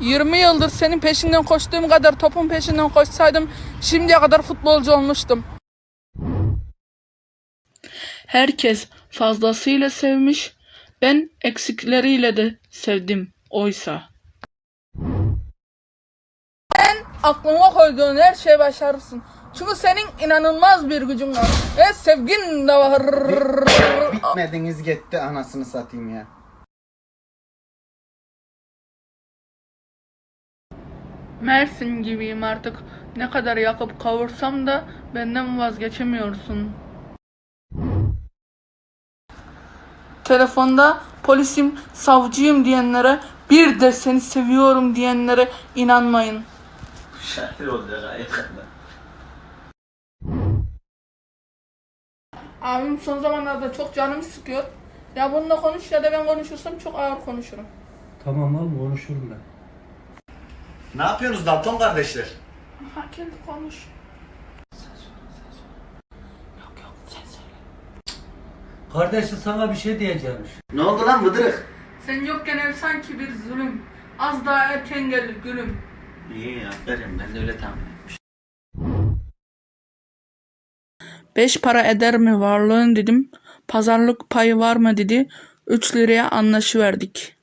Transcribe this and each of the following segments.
20 yıldır senin peşinden koştuğum kadar topun peşinden koşsaydım şimdiye kadar futbolcu olmuştum. Herkes fazlasıyla sevmiş, ben eksikleriyle de sevdim oysa. Sen aklına koyduğun her şeyi başarırsın. Çünkü senin inanılmaz bir gücün var. Ve sevgin de var. Bitmediniz gitti anasını satayım ya. Mersin gibiyim artık. Ne kadar yakıp kavursam da benden vazgeçemiyorsun. Telefonda polisim, savcıyım diyenlere, bir de seni seviyorum diyenlere inanmayın. Ya gayet tatlı. Abim son zamanlarda çok canımı sıkıyor. Ya bununla konuş ya da ben konuşursam çok ağır konuşurum. Tamam oğlum konuşurum ben. Ne yapıyorsunuz Dalton kardeşler? Ha kendi konuş. Yok yok sen söyle. Kardeşi sana bir şey diyeceğimmiş. Ne oldu lan Mıdırık? Sen yokken ev sanki bir zulüm. Az daha erken gelir gülüm. İyi aferin ben de öyle tahmin etmiştim. Beş para eder mi varlığın dedim. Pazarlık payı var mı dedi. Üç liraya anlaşıverdik.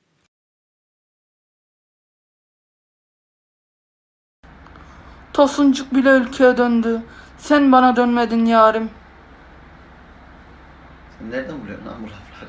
Tosuncuk bile ülkeye döndü. Sen bana dönmedin yarim. Sen nereden buluyorsun lan bu lafı?